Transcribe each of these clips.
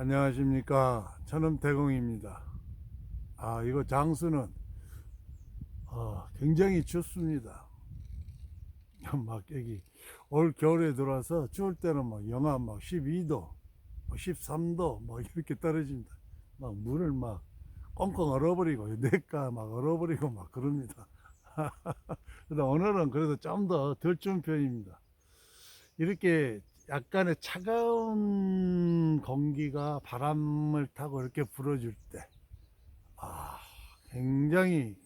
안녕하십니까. 천음 대공입니다. 아 이거 장수는 어, 굉장히 춥습니다. 막 여기 올 겨울에 들어와서 추울 때는 막 영하 막 12도 13도 막 이렇게 떨어집니다. 막 물을 막 꽁꽁 얼어버리고 내가 막 얼어버리고 막 그럽니다. 오늘은 그래도 좀더 덜 추운 편입니다. 이렇게 약간의 차가운 공기가 바람을 타고 이렇게 불어줄 때, 아, 굉장히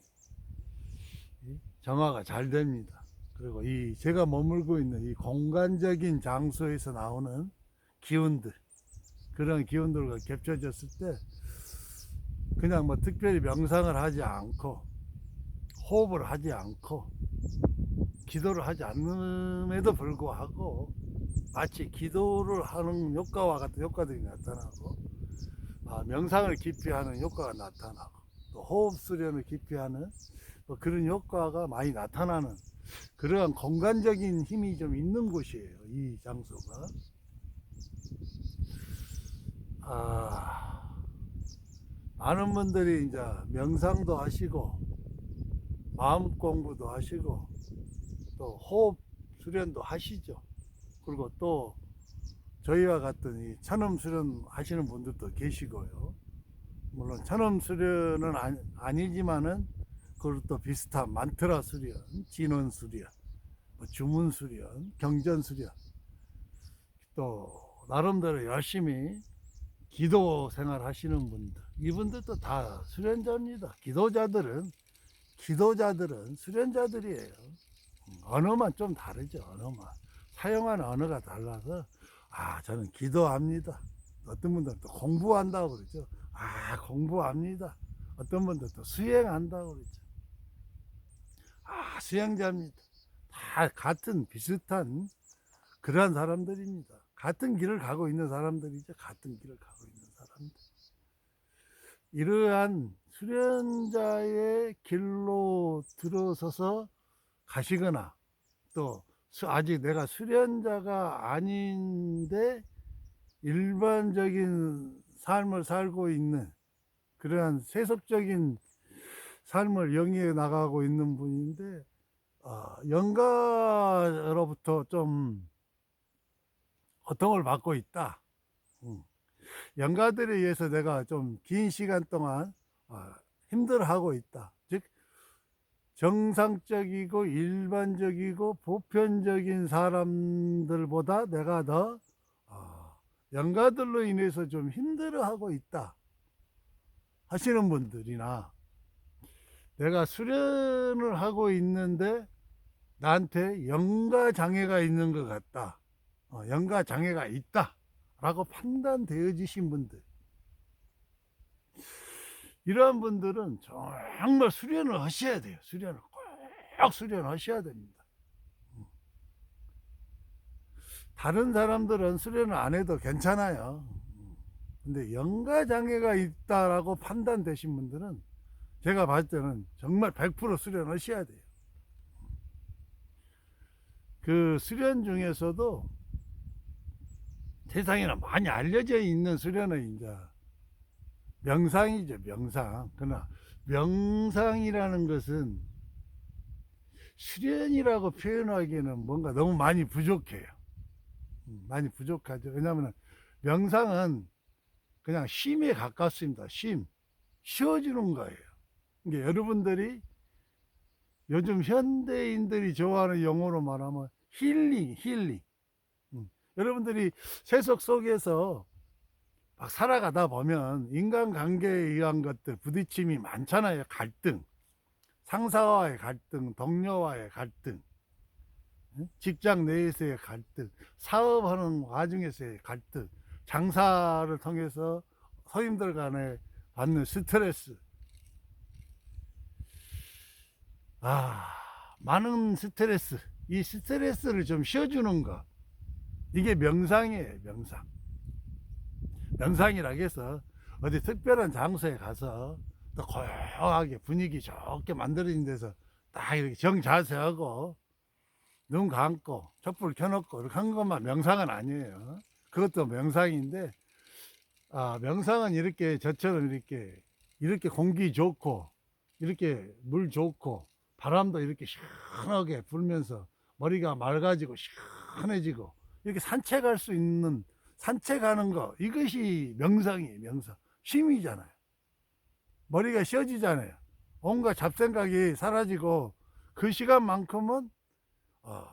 이 정화가 잘 됩니다. 그리고 이 제가 머물고 있는 이 공간적인 장소에서 나오는 기운들, 그런 기운들과 겹쳐졌을 때, 그냥 뭐 특별히 명상을 하지 않고, 호흡을 하지 않고, 기도를 하지 않음에도 불구하고, 마치 기도를 하는 효과와 같은 효과들이 나타나고 아, 명상을 깊이 하는 효과가 나타나고 또 호흡 수련을 깊이 하는 뭐 그런 효과가 많이 나타나는 그러한 공간적인 힘이 좀 있는 곳이에요 이 장소가. 아, 많은 분들이 이제 명상도 하시고 마음 공부도 하시고 또 호흡 수련도 하시죠 그리고 또 저희와 같은 이 천음 수련 하시는 분들도 계시고요. 물론 천음 수련은 아니, 아니 지만은 그것도 비슷한 만트라 수련, 진원 수련, 뭐 주문 수련, 경전 수련 또 나름대로 열심히 기도 생활 하시는 분들 이분들도 다 수련자입니다. 기도자들은 기도자들은 수련자들이에요. 음, 언어만 좀 다르죠. 언어만. 사용하는 언어가 달라서 아 저는 기도합니다. 어떤 분들은 또 공부한다고 그러죠. 아 공부합니다. 어떤 분들은 또 수행한다고 그러죠. 아 수행자입니다. 다 같은 비슷한 그러한 사람들입니다. 같은 길을 가고 있는 사람들이죠. 같은 길을 가고 있는 사람들. 이러한 수련자의 길로 들어서서 가시거나 또 수- 아직 내가 수련자가 아닌데 일반적인 삶을 살고 있는 그러한 세속적인 삶을 영위해 나가고 있는 분인데 어, 영가로부터 좀 고통을 받고 있다. 음. 영가들에 의해서 내가 좀 긴 시간 동안 어, 힘들어하고 있다. 즉 정상적이고 일반적이고 보편적인 사람들보다 내가 더 어, 영가들로 인해서 좀 힘들어하고 있다 하시는 분들이나 내가 수련을 하고 있는데 나한테 영가 장애가 있는 것 같다 어, 영가 장애가 있다 라고 판단되어지신 분들 이러한 분들은 정말 수련을 하셔야 돼요. 수련을 꼭 수련하셔야 됩니다. 음. 다른 사람들은 수련을 안 해도 괜찮아요. 음. 근데 영가 장애가 있다라고 판단되신 분들은 제가 봤을 때는 정말 100% 수련하셔야 돼요. 그 수련 중에서도 세상에는 많이 알려져 있는 수련은 이제 명상이죠, 명상. 그러나 명상이라는 것은 수련이라고 표현하기에는 뭔가 너무 많이 부족해요. 음, 많이 부족하죠. 왜냐하면 명상은 그냥 쉼에 가깝습니다. 쉼. 쉬어주는 거예요. 그러니까 여러분들이 요즘 현대인들이 좋아하는 용어로 말하면 힐링, 힐링. 음, 여러분들이 세속 속에서 막 살아가다 보면 인간관계에 의한 것들 부딪힘이 많잖아요. 갈등, 상사와의 갈등, 동료와의 갈등, 응? 직장 내에서의 갈등, 사업하는 와중에서의 갈등, 장사를 통해서 서임들 간에 받는 스트레스. 아, 많은 스트레스. 이 스트레스를 좀 쉬어주는 것. 이게 명상이에요, 명상. 명상이라 해서 어디 특별한 장소에 가서 또 고요하게 분위기 좋게 만들어진 데서 딱 이렇게 정자세하고 눈 감고 촛불 켜놓고 이렇게 한 것만 명상은 아니에요. 그것도 명상인데 아, 명상은 이렇게 저처럼 이렇게 이렇게 공기 좋고 이렇게 물 좋고 바람도 이렇게 시원하게 불면서 머리가 맑아지고 시원해지고 이렇게 산책할 수 있는 산책하는 거 이것이 명상이에요 명상 쉼이잖아요 머리가 쉬어지잖아요 온갖 잡생각이 사라지고 그 시간만큼은 어,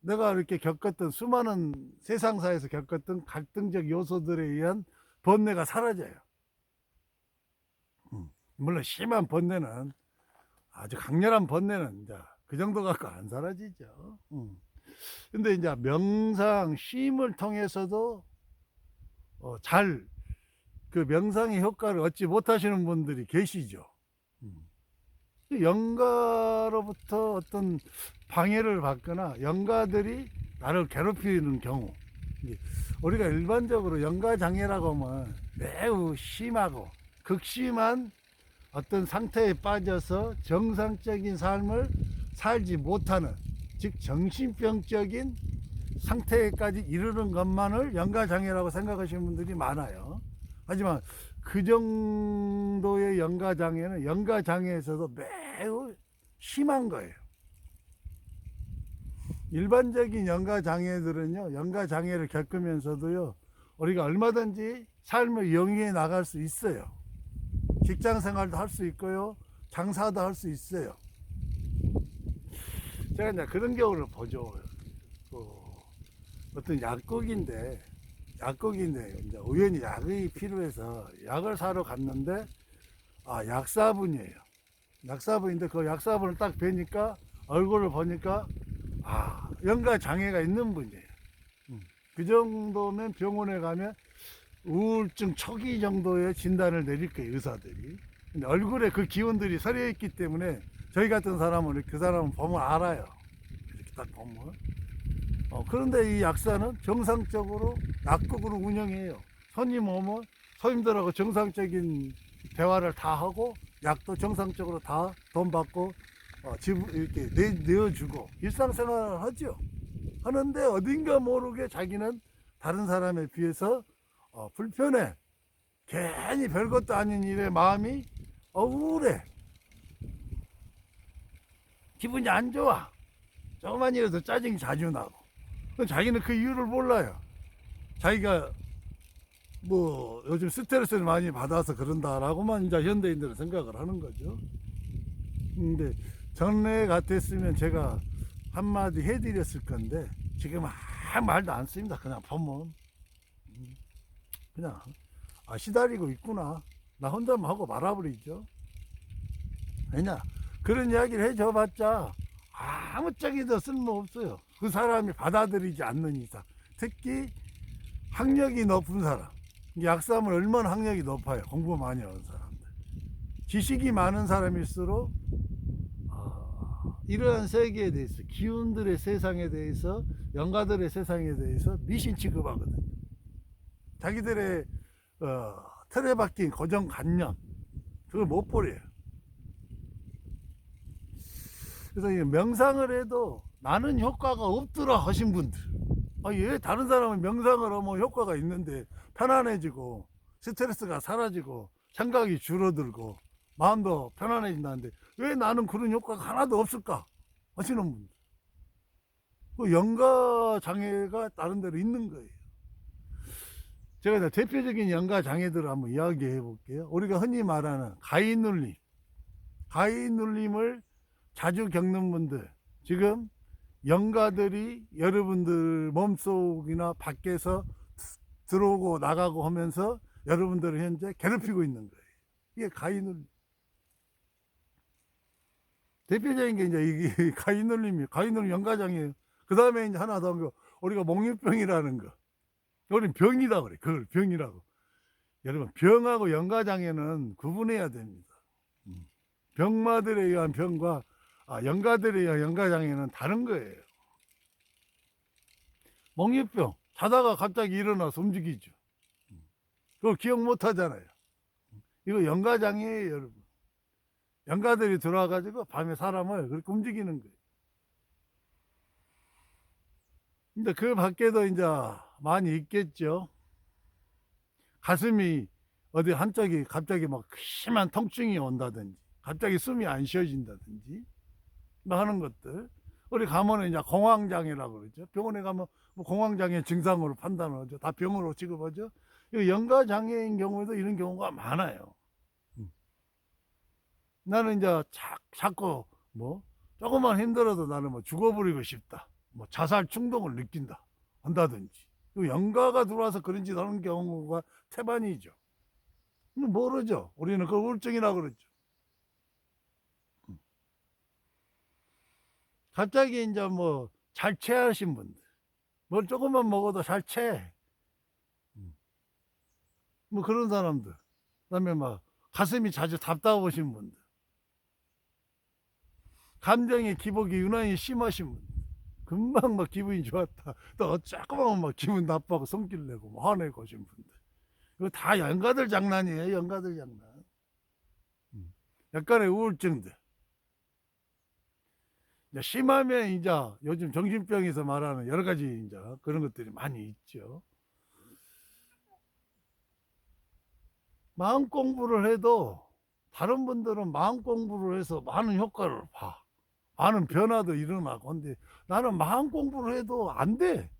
내가 이렇게 겪었던 수많은 세상사에서 겪었던 갈등적 요소들에 의한 번뇌가 사라져요. 음, 물론 심한 번뇌는 아주 강렬한 번뇌는 이제 그 정도 갖고 안 사라지죠. 음. 근데 이제 명상 쉼을 통해서도 어, 잘 그 명상의 효과를 얻지 못하시는 분들이 계시죠. 음. 영가로부터 어떤 방해를 받거나 영가들이 나를 괴롭히는 경우 우리가 일반적으로 영가 장애라고 하면 매우 심하고 극심한 어떤 상태에 빠져서 정상적인 삶을 살지 못하는 즉 정신병적인 상태까지 이르는 것만을 영가 장애라고 생각하시는 분들이 많아요. 하지만 그 정도의 영가 장애는 영가 장애에서도 매우 심한 거예요. 일반적인 영가 장애들은요, 영가 장애를 겪으면서도요, 우리가 얼마든지 삶을 영위해 나갈 수 있어요. 직장 생활도 할 수 있고요, 장사도 할 수 있어요. 제가 이제 그런 경우를 보죠. 그 어떤 약국인데, 약국인데, 이제 우연히 약이 필요해서 약을 사러 갔는데, 아, 약사분이에요. 약사분인데 그 약사분을 딱 뵈니까, 얼굴을 보니까, 아, 영가 장애가 있는 분이에요. 음, 그 정도면 병원에 가면 우울증 초기 정도의 진단을 내릴 거예요, 의사들이. 근데 얼굴에 그 기운들이 서려 있기 때문에 저희 같은 사람은 그 사람은 보면 알아요. 이렇게 딱 보면. 어, 그런데 이 약사는 정상적으로 약국으로 운영해요. 손님 오면 손님들하고 정상적인 대화를 다 하고 약도 정상적으로 다 돈 받고 어, 집 이렇게 내, 내어주고 일상생활을 하죠. 하는데 어딘가 모르게 자기는 다른 사람에 비해서 어, 불편해. 괜히 별것도 아닌 일에 마음이 억울해. 기분이 안 좋아. 조금만 일해도 짜증이 자주 나고. 자기는 그 이유를 몰라요. 자기가 뭐 요즘 스트레스를 많이 받아서 그런다라고만 이제 현대인들은 생각을 하는 거죠. 근데 전에 같았으면 제가 한마디 해드렸을 건데 지금 아무 말도 안 씁니다. 그냥 보면 음, 그냥 아 시달리고 있구나. 나 혼자만 하고 말아버리죠. 왜냐 그런 이야기를 해줘봤자 아무짝에도 쓸모없어요. 그 사람이 받아들이지 않는 이상 특히 학력이 높은 사람 약사면 얼마나 학력이 높아요. 공부 많이 하는 사람들 지식이 많은 사람일수록 아, 이러한 세계에 대해서 기운들의 세상에 대해서 영가들의 세상에 대해서 미신 취급하거든요. 자기들의 어, 틀에 박힌 고정관념 그걸 못 버려요. 그래서 이 명상을 해도 나는 효과가 없더라 하신 분들. 아, 예, 다른 사람은 명상을 하면 효과가 있는데 편안해지고 스트레스가 사라지고 생각이 줄어들고 마음도 편안해진다는데 왜 나는 그런 효과가 하나도 없을까 하시는 분들. 그 영가 장애가 다른 데로 있는 거예요. 제가 대표적인 영가 장애들을 한번 이야기해 볼게요. 우리가 흔히 말하는 가위 눌림. 가위 눌림을 자주 겪는 분들 지금 영가들이 여러분들 몸속이나 밖에서 들어오고 나가고 하면서 여러분들을 현재 괴롭히고 있는 거예요. 이게 가위눌림. 대표적인 게 이제 이게 가위눌림이에요. 가위눌림 연가장이에요. 그 다음에 이제 하나 더한 거, 우리가 몽유병이라는 거. 우리는 병이다 그래. 그걸 병이라고. 여러분, 병하고 연가장애는 구분해야 됩니다. 음. 병마들에 의한 병과 아, 영가들에 의한 영가장애는 다른 거예요. 몽유병. 자다가 갑자기 일어나서 움직이죠. 그거 기억 못 하잖아요. 이거 영가장애예요, 여러분. 영가들이 들어와가지고 밤에 사람을 그렇게 움직이는 거예요. 근데 그 밖에도 이제 많이 있겠죠. 가슴이 어디 한쪽이 갑자기 막 심한 통증이 온다든지 갑자기 숨이 안 쉬어진다든지 뭐 하는 것들. 우리 가면은 이제 공황장애라고 그러죠. 병원에 가면 뭐 공황장애 증상으로 판단을 하죠. 다 병으로 취급하죠. 이 연가장애인 경우에도 이런 경우가 많아요. 음. 나는 이제 자, 자꾸 뭐 조금만 힘들어도 나는 뭐 죽어버리고 싶다. 뭐 자살 충동을 느낀다. 한다든지. 그 연가가 들어와서 그런 짓 하는 경우가 태반이죠. 이거 모르죠. 우리는 그걸 우울증이라고 그러죠 갑자기 이제 뭐 잘 체하신 분들 뭘 조금만 먹어도 잘 채. 음. 뭐 그런 사람들. 그다음에 막 가슴이 자주 답답하신 분들. 감정의 기복이 유난히 심하신 분들. 금방 막 기분이 좋았다. 또 조금만 막 기분 나빠하고 성질 내고 막 화내고 하신 분들. 이거 다 연가들 장난이에요. 연가들 장난. 음. 약간의 우울증들. 이제 심하면 이제 요즘 정신병에서 말하는 여러 가지 이제 그런 것들이 많이 있죠. 마음 공부를 해도 다른 분들은 마음 공부를 해서 많은 효과를 봐. 많은 변화도 일어나고. 근데 나는 마음 공부를 해도 안 돼.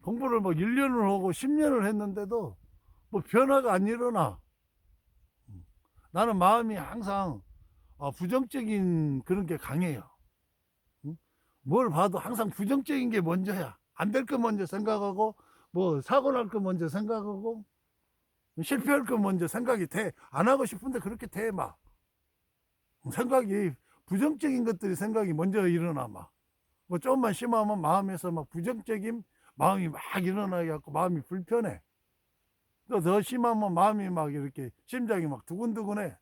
공부를 뭐 1년을 하고 10년을 했는데도 뭐 변화가 안 일어나. 나는 마음이 항상 어, 부정적인 그런 게 강해요. 응? 뭘 봐도 항상 부정적인 게 먼저야. 안 될 거 먼저 생각하고, 뭐, 사고 날 거 먼저 생각하고, 실패할 거 먼저 생각이 돼. 안 하고 싶은데 그렇게 돼, 막. 생각이, 부정적인 것들이 생각이 먼저 일어나, 막. 뭐, 조금만 심하면 마음에서 막 부정적인 마음이 막 일어나게 갖고 마음이 불편해. 또 더 심하면 마음이 막 이렇게 심장이 막 두근두근해.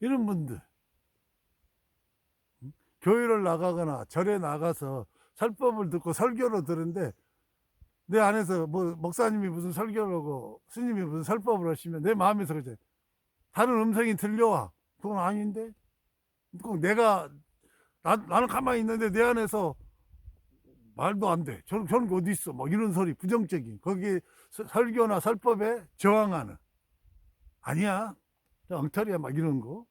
이런 분들 음? 교회를 나가거나 절에 나가서 설법을 듣고 설교를 들은데 내 안에서 뭐 목사님이 무슨 설교를 하고 스님이 무슨 설법을 하시면 내 마음에서 그제 다른 음성이 들려와 그건 아닌데 꼭 내가 나, 나는 가만히 있는데 내 안에서 말도 안 돼. 저런, 저런 게 어디 있어. 막 이런 소리, 부정적인. 거기에 서- 설교나 설법에 저항하는. 아니야. 저 엉터리야 막 이런 거.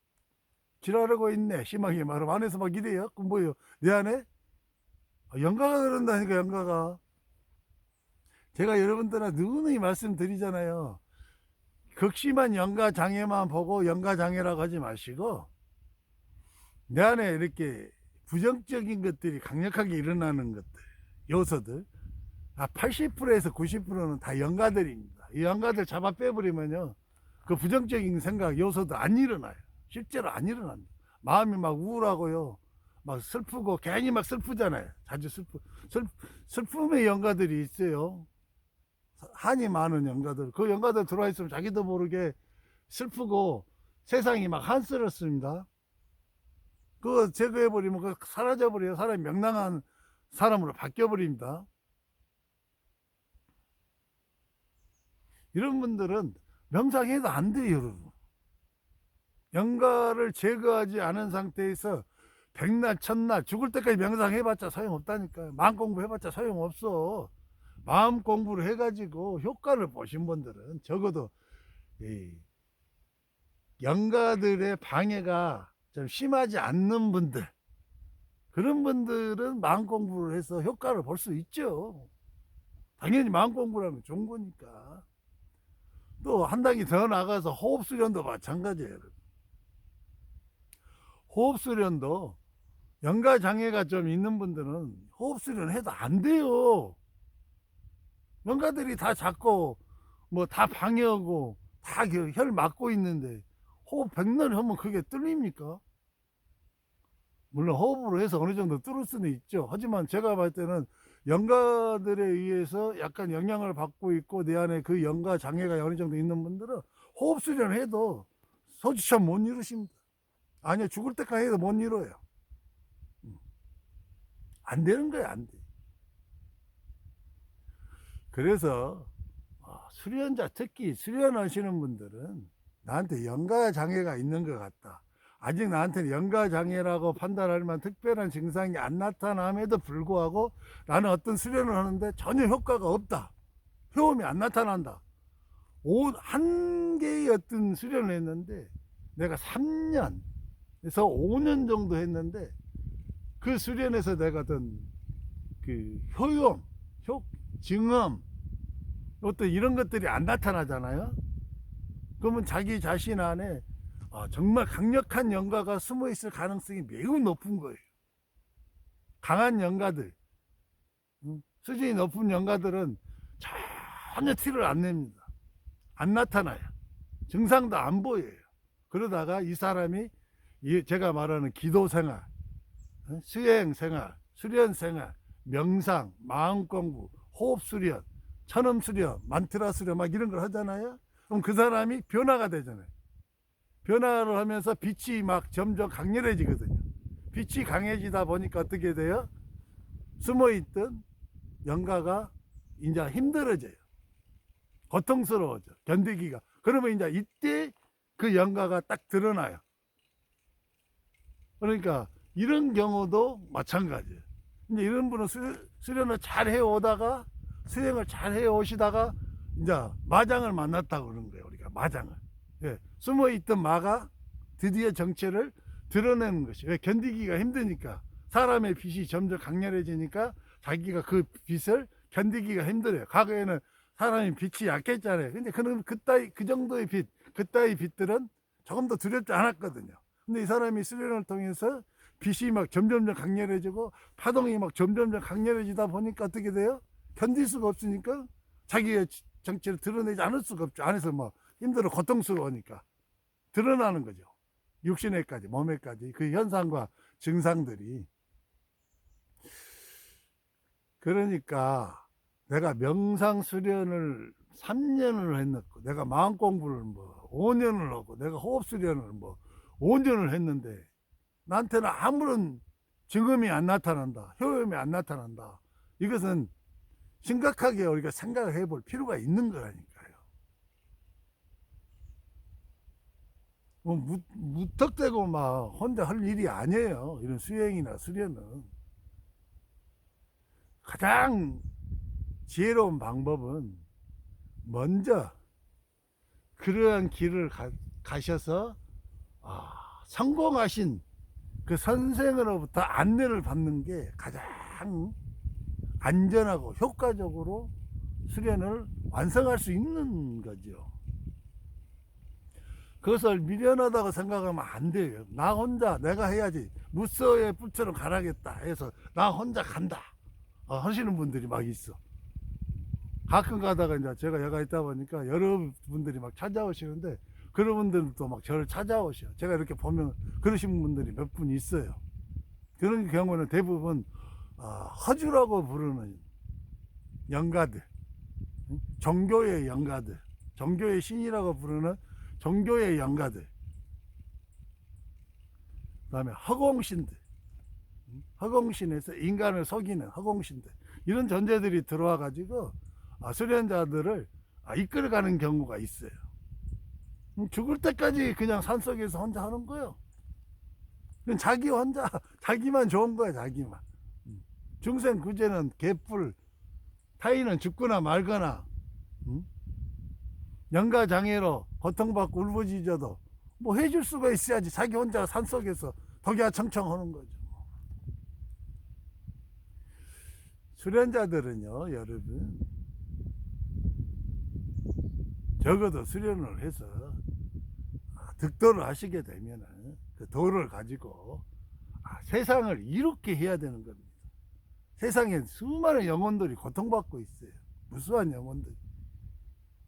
지랄하고 있네 심하게. 말하면 안에서 막 이래요. 그럼 뭐예요? 내 안에? 아, 영가가 그런다니까 영가가. 제가 여러분들한테 누누이 말씀드리잖아요. 극심한 영가 장애만 보고 영가 장애라고 하지 마시고 내 안에 이렇게 부정적인 것들이 강력하게 일어나는 것들 요소들 아 80%에서 90%는 다 영가들입니다. 이 영가들 잡아 빼버리면요 그 부정적인 생각 요소도 안 일어나요. 실제로 안 일어납니다. 마음이 막 우울하고요. 막 슬프고 괜히 막 슬프잖아요. 자주 슬프 슬, 슬픔의 영가들이 있어요. 한이 많은 영가들. 그 영가들 들어와 있으면 자기도 모르게 슬프고 세상이 막 한스럽습니다. 그거 제거해 버리면 그 사라져 버려요. 사람이 명랑한 사람으로 바뀌어 버립니다. 이런 분들은 명상해도 안 돼요, 여러분. 영가를 제거하지 않은 상태에서 백날, 천날, 죽을 때까지 명상해봤자 소용없다니까요. 마음 공부해봤자 소용없어. 마음 공부를 해가지고 효과를 보신 분들은 적어도 이 영가들의 방해가 좀 심하지 않는 분들, 그런 분들은 마음 공부를 해서 효과를 볼 수 있죠. 당연히 마음 공부라면 좋은 거니까. 또 한 단계 더 나가서 호흡 수련도 마찬가지예요. 호흡 수련도 연가 장애가 좀 있는 분들은 호흡 수련 해도 안 돼요. 연가들이 다 잡고 뭐 다 방해하고 다 혈 막고 있는데 호흡 백날 하면 그게 뚫립니까? 물론 호흡으로 해서 어느 정도 뚫을 수는 있죠. 하지만 제가 봤을 때는 영가들에 의해서 약간 영향을 받고 있고 내 안에 그 영가 장애가 어느 정도 있는 분들은 호흡 수련을 해도 소주처럼 못 이루십니다. 아니요 죽을 때까지 해도 못 이뤄요. 음. 안 되는 거예요 안 돼. 그래서 아, 수련자 특히 수련하시는 분들은 나한테 영가 장애가 있는 것 같다. 아직 나한테는 연가장애라고 판단할 만한 특별한 증상이 안 나타남에도 불구하고 나는 어떤 수련을 하는데 전혀 효과가 없다. 효험이 안 나타난다. 오, 한 개의 어떤 수련을 했는데 내가 3년에서 5년 정도 했는데 그 수련에서 내가 어떤 그 효용, 효, 증음, 어떤 이런 것들이 안 나타나잖아요. 그러면 자기 자신 안에 아, 정말 강력한 연가가 숨어 있을 가능성이 매우 높은 거예요. 강한 연가들, 음, 수준이 높은 연가들은 전혀 티를 안 냅니다. 안 나타나요. 증상도 안 보여요. 그러다가 이 사람이 이 제가 말하는 기도 생활, 어, 수행 생활, 수련 생활, 명상, 마음 공부, 호흡 수련, 천음 수련, 만트라 수련 막 이런 걸 하잖아요. 그럼 그 사람이 변화가 되잖아요. 변화를 하면서 빛이 막 점점 강렬해지거든요. 빛이 강해지다 보니까 어떻게 돼요? 숨어 있던 영가가 이제 힘들어져요. 고통스러워져. 견디기가. 그러면 이제 이때 그 영가가 딱 드러나요. 그러니까 이런 경우도 마찬가지예요. 이제 이런 분은 수, 수련을 잘 해오다가 수행을 잘 해오시다가 이제 마장을 만났다고 그러는 거예요. 우리가 마장을. 예, 숨어 있던 마가 드디어 정체를 드러내는 것이. 왜 견디기가 힘드니까 사람의 빛이 점점 강렬해지니까 자기가 그 빛을 견디기가 힘들어요. 과거에는 사람이 빛이 약했잖아요. 근데 그는 그따위 그 정도의 빛, 그따위 빛들은 조금 더 두렵지 않았거든요. 근데 이 사람이 수련을 통해서 빛이 막 점점점 강렬해지고 파동이 막 점점점 강렬해지다 보니까 어떻게 돼요? 견딜 수가 없으니까 자기의 정체를 드러내지 않을 수가 없죠. 안에서 뭐 힘들어 고통스러우니까 드러나는 거죠. 육신에까지 몸에까지 그 현상과 증상들이 그러니까 내가 명상 수련을 3년을 했고 내가 마음 공부를 뭐 5년을 하고 내가 호흡 수련을 뭐 5년을 했는데 나한테는 아무런 증음이 안 나타난다. 효험이 안 나타난다. 이것은 심각하게 우리가 생각을 해볼 필요가 있는 거라니까요. 뭐 무, 무턱대고 막 혼자 할 일이 아니에요. 이런 수행이나 수련은. 가장 지혜로운 방법은 먼저 그러한 길을 가, 가셔서 아, 성공하신 그 선생으로부터 안내를 받는 게 가장 안전하고 효과적으로 수련을 완성할 수 있는 거죠. 그것을 미련하다고 생각하면 안 돼요. 나 혼자 내가 해야지. 무서의 뿔처럼 가라겠다 해서 나 혼자 간다. 어, 하시는 분들이 막 있어. 가끔 가다가 이제 제가 여가 있다 보니까 여러분들이 막 찾아오시는데 그런 분들도 막 저를 찾아오셔. 제가 이렇게 보면 그러신 분들이 몇 분 있어요. 그런 경우는 대부분 어, 허주라고 부르는 영가들, 응? 종교의 영가들, 종교의 신이라고 부르는 종교의 영가들, 그다음에 허공신들, 응? 허공신에서 인간을 속이는 허공신들 이런 존재들이 들어와 가지고 아, 수련자들을 아, 이끌어가는 경우가 있어요. 음, 죽을 때까지 그냥 산속에서 혼자 하는 거예요. 자기 혼자, 자기만 좋은 거야, 자기만. 음. 중생 구제는 개뿔, 타인은 죽거나 말거나, 음? 영가 장애로 고통받고 울부짖어도 뭐 해줄 수가 있어야지 자기 혼자 산속에서 독야 청청 하는 거죠. 수련자들은요, 여러분, 적어도 수련을 해서 아, 득도를 하시게 되면은 그 도를 가지고 아, 세상을 이롭게 해야 되는 겁니다. 세상에 수많은 영혼들이 고통받고 있어요. 무수한 영혼들.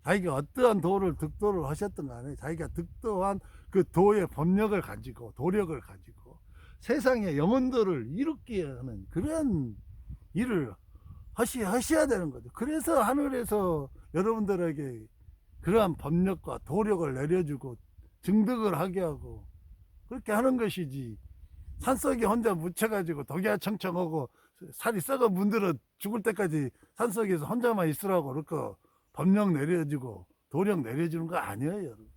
자기가 어떠한 도를 득도를 하셨던 간에 자기가 득도한 그 도의 법력을 가지고 도력을 가지고 세상의 영혼들을 이롭게 하는 그런 일을 하시, 하셔야 되는 거죠. 그래서 하늘에서 여러분들에게 그러한 법력과 도력을 내려주고 증득을 하게 하고 그렇게 하는 것이지 산속에 혼자 묻혀가지고 독야청청하고 살이 썩어 문들어 죽을 때까지 산속에서 혼자만 있으라고 그렇게 법력 내려주고 도력 내려주는 거 아니에요 여러분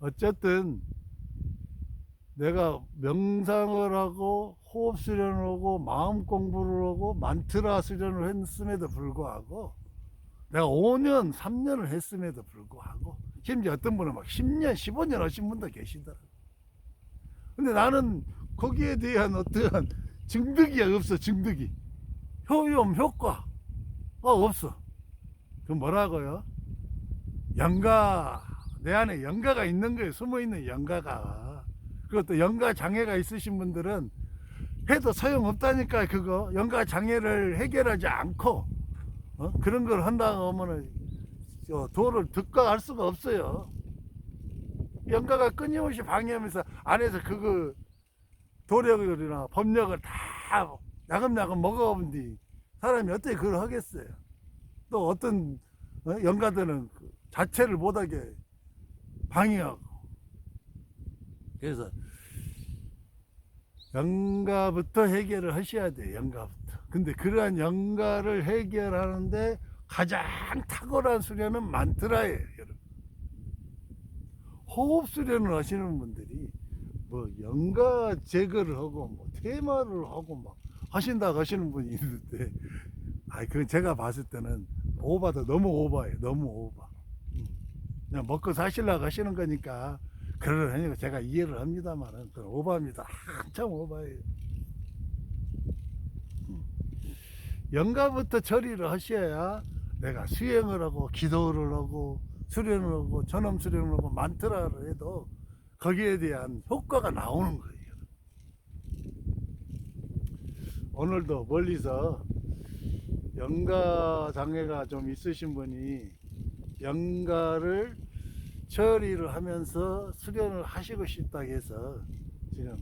어쨌든 내가 명상을 하고 호흡 수련을 하고 마음 공부를 하고 만트라 수련을 했음에도 불구하고 내가 5년, 3년을 했음에도 불구하고 심지어 어떤 분은 막 10년, 15년 하신 분도 계시더라고. 근데 나는 거기에 대한 어떠한 증득이 없어, 증득이. 효용, 효과 가 없어. 그 뭐라고요? 영가, 내 안에 영가가 있는 거예요. 숨어 있는 영가가. 그것도 영가 장애가 있으신 분들은 해도 소용없다니까, 그거. 영가 장애를 해결하지 않고, 어? 그런 걸 한다고 하면은, 저 도를 득과할 수가 없어요. 영가가 끊임없이 방해하면서 안에서 그거 도력이나 법력을 다 야금야금 먹어본 뒤 사람이 어떻게 그걸 하겠어요. 또 어떤 어? 영가들은 그 자체를 못하게 방해하고 그래서 영가부터 해결을 하셔야 돼요. 영가부터. 근데 그러한 영가를 해결하는데 가장 탁월한 수련은 만트라예요. 여러분. 호흡 수련을 하시는 분들이 뭐 영가 제거를 하고 뭐 테마를 하고 막 하신다고 하시는 분이 있는데 아 그건 제가 봤을 때는 오바도 너무 오바예요. 너무 오바. 음. 그냥 먹고 사시려고 하시는 거니까 그러려니까 제가 이해를 합니다만은 그건 오바입니다. 한참 오바예요. 음. 영가부터 처리를 하셔야 내가 수행을 하고 기도를 하고 수련을 하고 전엄 수련을 하고 만트라를 해도 거기에 대한 효과가 나오는 거예요. 오늘도 멀리서 영가 장애가 좀 있으신 분이 영가를 처리를 하면서 수련을 하시고 싶다 해서 지금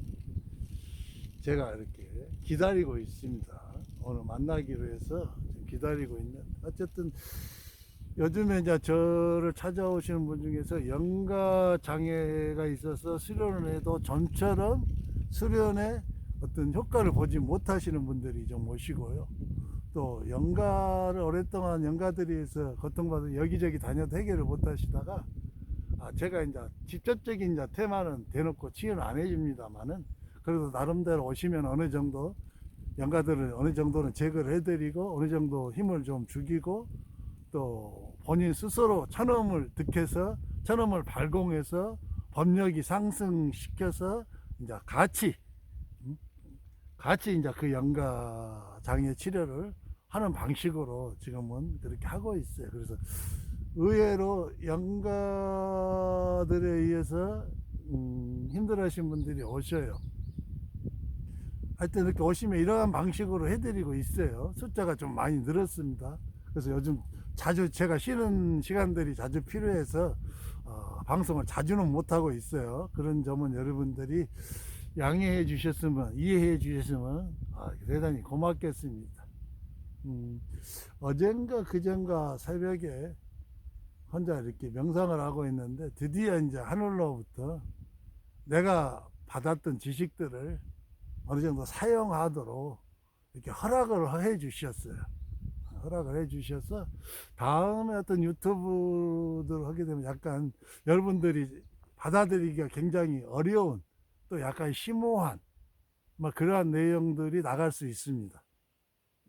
제가 이렇게 기다리고 있습니다. 오늘 만나기로 해서 기다리고 있는 어쨌든 요즘에 이제 저를 찾아오시는 분 중에서 영가 장애가 있어서 수련을 해도 전처럼 수련에 어떤 효과를 보지 못하시는 분들이 좀 오시고요. 또 영가를 오랫동안 영가들이서 고통받은 여기저기 다녀도 해결을 못 하시다가 아, 제가 이제 직접적인 이제 테마는 대놓고 치유는 안 해줍니다만은 그래도 나름대로 오시면 어느 정도 영가들을 어느 정도는 제거를 해드리고 어느 정도 힘을 좀 죽이고 또 본인 스스로 천음을 득해서 천음을 발공해서 법력이 상승시켜서 이제 같이 음? 같이 이제 그 영가 장애 치료를 하는 방식으로 지금은 그렇게 하고 있어요. 그래서 의외로 영가들에 의해서 음, 힘들어하신 분들이 오셔요. 하여튼 이렇게 오시면 이러한 방식으로 해드리고 있어요. 숫자가 좀 많이 늘었습니다. 그래서 요즘 자주 제가 쉬는 시간들이 자주 필요해서 어, 방송을 자주는 못하고 있어요. 그런 점은 여러분들이 양해해 주셨으면, 이해해 주셨으면 아, 대단히 고맙겠습니다. 음, 어젠가 그젠가 새벽에 혼자 이렇게 명상을 하고 있는데 드디어 이제 하늘로부터 내가 받았던 지식들을 어느 정도 사용하도록 이렇게 허락을 해 주셨어요. 허락을 해 주셔서 다음에 어떤 유튜브들 하게 되면 약간 여러분들이 받아들이기가 굉장히 어려운 또 약간 심오한 뭐 그러한 내용들이 나갈 수 있습니다.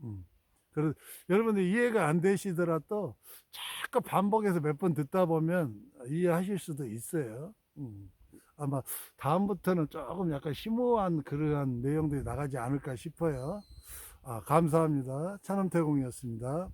음. 그래서 여러분들 이해가 안 되시더라도 자꾸 반복해서 몇 번 듣다 보면 이해하실 수도 있어요. 음. 아마 다음부터는 조금 약간 심오한 그러한 내용들이 나가지 않을까 싶어요. 아, 감사합니다. 찬원태공이었습니다.